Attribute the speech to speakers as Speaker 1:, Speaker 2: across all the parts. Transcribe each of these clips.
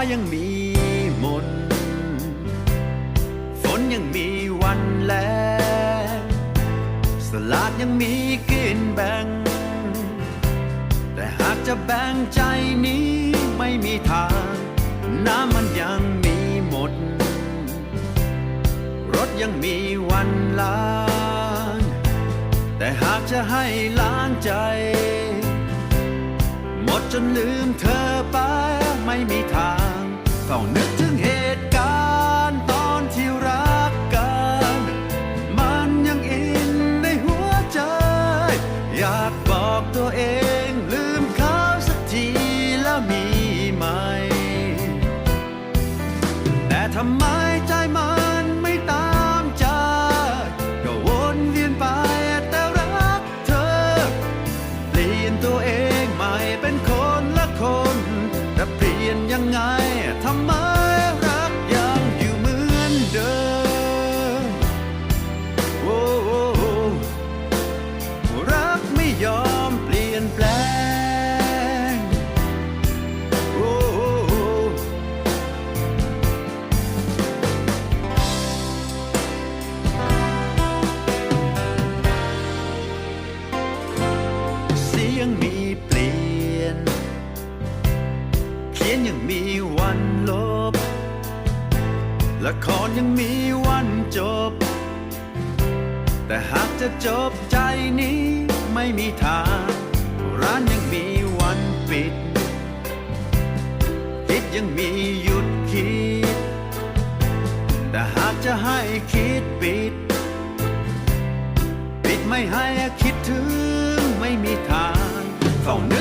Speaker 1: ายังมีมน ฝนยังมีวันแลงสลาดยังมีกินแบ่ง แต่หากจะแบ่งใจนี้ไม่มีทาง น้ำมันยังมีหมด รถยังมีวันล้าง แต่หากจะให้ล้างใจ หมดจนลืมเธอไปไม่มีทาง on it. ยังมีเปลี่ยน เขียนยังมีวันลบ ละครยังมีวันจบ แต่หากจะจบใจนี้ไม่มีทาง ร้านยังมีวันปิด คิดยังมีหยุดคิด แต่หากจะให้คิดปิด ปิดไม่ให้คิดถึงไม่มีทาง on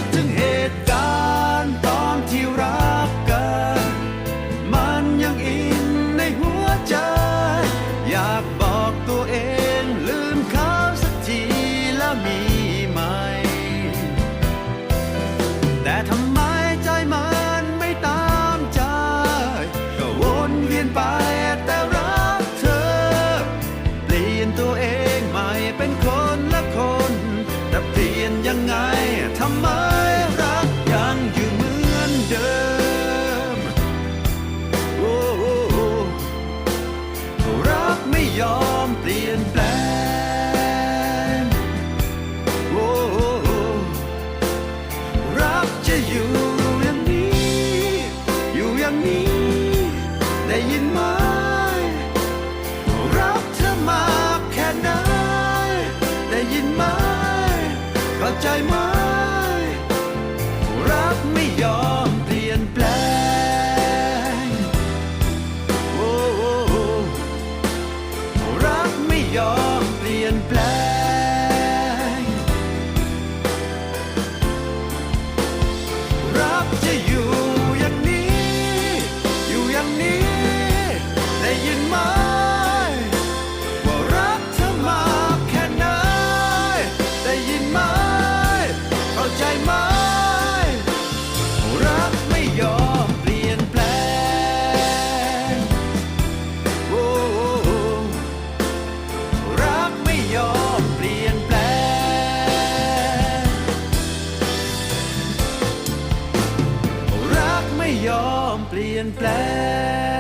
Speaker 1: ได้ยินไหมรักเธอมาแค่ไหนได้ยินไหมเข้าใจไหม simply in black.